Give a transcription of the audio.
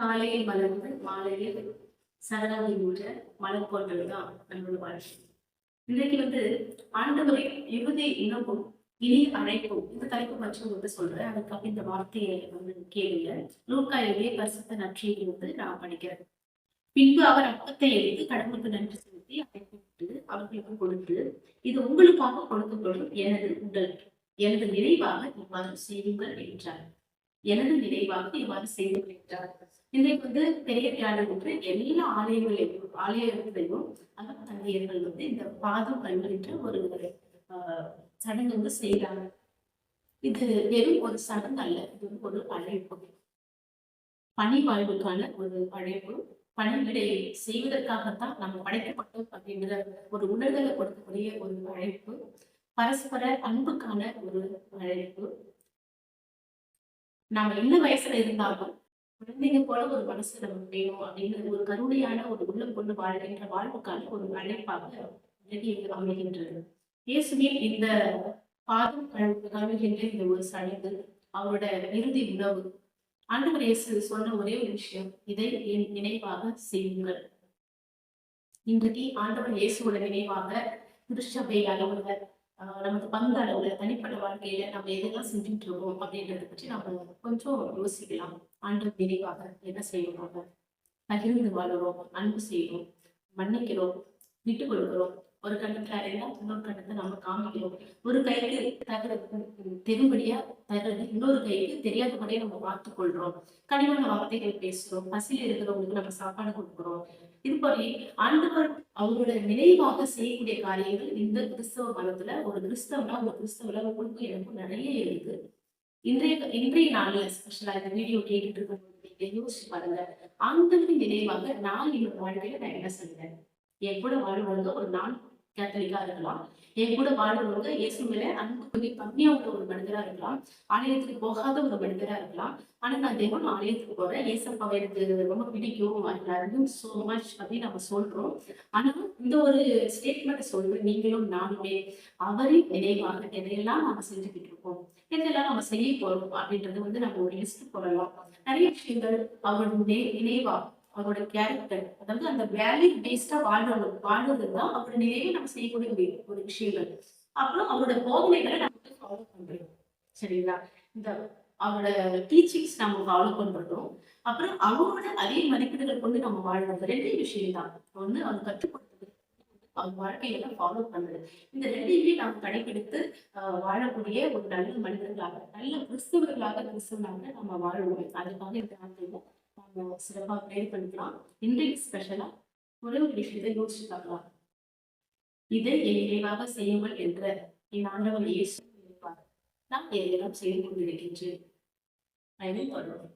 காலையில் மலர்ந்து மாலையில் சரணாதி என்ற மலர் போன்றதுதான் நம்மளோட வாழ்க்கை. இன்றைக்கு வந்து ஆண்டவரின் இறுதி இனமும் இனி அழைப்பும் இந்த தலைப்பு பற்றி வந்து சொல்றேன். அதுக்காக இந்த வார்த்தையை வந்து கேளுங்க. லூக்கா எழுதிய பரிசுத்த நற்றியை வந்து நான் படிக்கிறேன். பின்பு அவர் அப்பத்தை எழுதி கடவுளுக்கு நன்றி செலுத்தி அழைப்பிட்டு அவர்களுக்கு கொடுத்து இது உங்களுக்காக கொடுக்கப்படும் எனது உடல் எனது நிறைவாக இவ்வாறு செய்யுங்கள் என்றார். எனது நினைவாக இவ்வாறு செய்து வருகின்றார் இன்றைக்கு வந்து பெரிய வியாழன் என்று எல்லா ஆலயங்களையும் ஆலயங்களையும் அந்த தந்தையர்கள் வந்து இந்த பாதம் கல்வின்ற ஒரு சடங்கு வந்து செய்கிறாங்க. இது வெறும் ஒரு சடங்கு அல்ல இது வந்து ஒரு அழைப்பு பணி வாழ்வுக்கான ஒரு அழைப்பு பணிவிடை செய்வதற்காகத்தான் நம்ம படைக்கப்பட்டோம் அப்படிங்கிற ஒரு உணர்தலை கொடுக்கக்கூடிய ஒரு அழைப்பு பரஸ்பர அன்புக்கான ஒரு அழைப்பு நாம என்ன வயசுல இருந்தாலும் குழந்தைங்க போல ஒரு மனசு முடியும் வேணும் அப்படின்னு ஒரு கருணையான ஒரு உள்ளம் கொண்டு வாழ்கின்ற வாழ்வுக்கான ஒரு அழைப்பாக அமைகின்றது. இயேசுவின் இந்த பாதம் கழுவு- கழுவுகின்ற இந்த ஒரு சடங்கு அவரோட இறுதி உணவு. ஆண்டவர் இயேசு சொன்ன ஒரே ஒரு விஷயம் இதை என் நினைவாக செய்யுங்கள். இன்றைக்கு ஆண்டவர் இயேசுவோட நினைவாக திருச்சபை அலுவலர் ஆஹ் நமது பங்கு அளவுல தனிப்பட்ட வாழ்க்கையில நம்ம எதெல்லாம் செஞ்சுட்டு இருக்கோம் அப்படின்றத பற்றி நம்ம கொஞ்சம் யோசிக்கலாம். ஆண்டு விரிவாக என்ன செய்யணும்? பகிர்ந்து வாழுறோம் அன்பு செய்யணும் மன்னிக்கிறோம் விட்டு கொடுக்கிறோம் ஒரு கண்ணத்துல அறையா இன்னொரு கண்டத்தை நம்ம காமிக்கிறோம் ஒரு கைக்கு தகுறது தெரியும்படியா தகுறது இன்னொரு கைக்கு தெரியாதபடியே நம்ம பார்த்து கொள்றோம் கனிமான வார்த்தைகள் பேசுறோம். பசியில் இருக்கிறவங்களுக்கு நம்ம சாப்பாடு கொடுக்குறோம். இது போல ஆண்டவர் அவரோட நினைவாக செய்யக்கூடிய காரியங்கள் இந்த கிறிஸ்தவ மதத்துல ஒரு கிறிஸ்தவனா ஒரு கிறிஸ்தவல உங்களுக்கு எனக்கும் நிறைய இருக்கு. இன்றைய இன்றைய நாள்ல ஸ்பெஷலா இந்த வீடியோ கேட்டுட்டு இருக்கும்போது யோசிச்சு பாருங்க. ஆண்டவரின் நினைவாக நான் என்னோட வாழ்க்கையில நான் என்ன செஞ்சேன் என் கூட ஒரு நான் கேத்தலிக்கா இருக்கலாம் என் கூட வாழ்றவங்க இயேசு மேல அன்பு கொஞ்சம் கம்மியா உள்ள ஒரு மனிதரா இருக்கலாம். ஆலயத்துக்கு போகாத ஒரு மனிதரா இருக்கலாம். ஆனா நான் தேவன் ஆலயத்துக்கு போறேன். ஏசப்பா எனக்கு ரொம்ப பிடிக்கும். ஐ சோ மச் அப்படின்னு நம்ம சொல்றோம். ஆனா இந்த ஒரு ஸ்டேட்மெண்ட் சொல்றேன் நீங்களும் நானுமே அவரின் நினைவாக எதையெல்லாம் நாம செஞ்சுக்கிட்டு இருக்கோம். எதையெல்லாம் நம்ம செய்ய போறோம் அப்படின்றது வந்து நம்ம ஒரு லிஸ்ட் போடலாம். நிறைய விஷயங்கள் அவருடைய நினைவாக அவரோட கேரக்டர் அதாவது அந்த வேல்யூ பேஸ்டா வாழ்றது வாழ்றது தான் அவரோட நிறைய நம்ம செய்யக்கூடிய முடியும் ஒரு விஷயங்கள். அப்புறம் அவரோட போதனைகளை நம்ம ஃபாலோ பண்றோம். சரிங்களா? இந்த அவரோட டீச்சிங்ஸ் நம்ம ஃபாலோ பண்றதும் அப்புறம் அவரோட அதே மதிப்பீடுகள் கொண்டு நம்ம வாழ்றது ரெண்டே விஷயம் தான். ஒண்ணு அவர் கற்றுக் கொடுத்தது அவர் வாழ்க்கையில ஃபாலோ பண்ணுறது இந்த ரெண்டையுமே நாம் கடைபிடித்து வாழக்கூடிய ஒரு நல்ல மனிதர்களாக நல்ல கிறிஸ்தவர்களாக கிறிஸ்தவனாக நம்ம வாழ்வோம். அதுக்காக இந்த நாட்டில் சிறப்பாக ப்ரேயர் பண்ணிக்கலாம். இன்றைக்கு ஸ்பெஷலா ஒரே ஒரு விஷயத்தை யோசிச்சு பார்க்கலாம். இதை என் நினைவாக செய்யுங்கள் என்ற என் ஆண்டவர் இயேசு நினைப்பார் நான் எல்லாம் செய்து கொண்டிருக்கின்றேன் அதை தொடரும்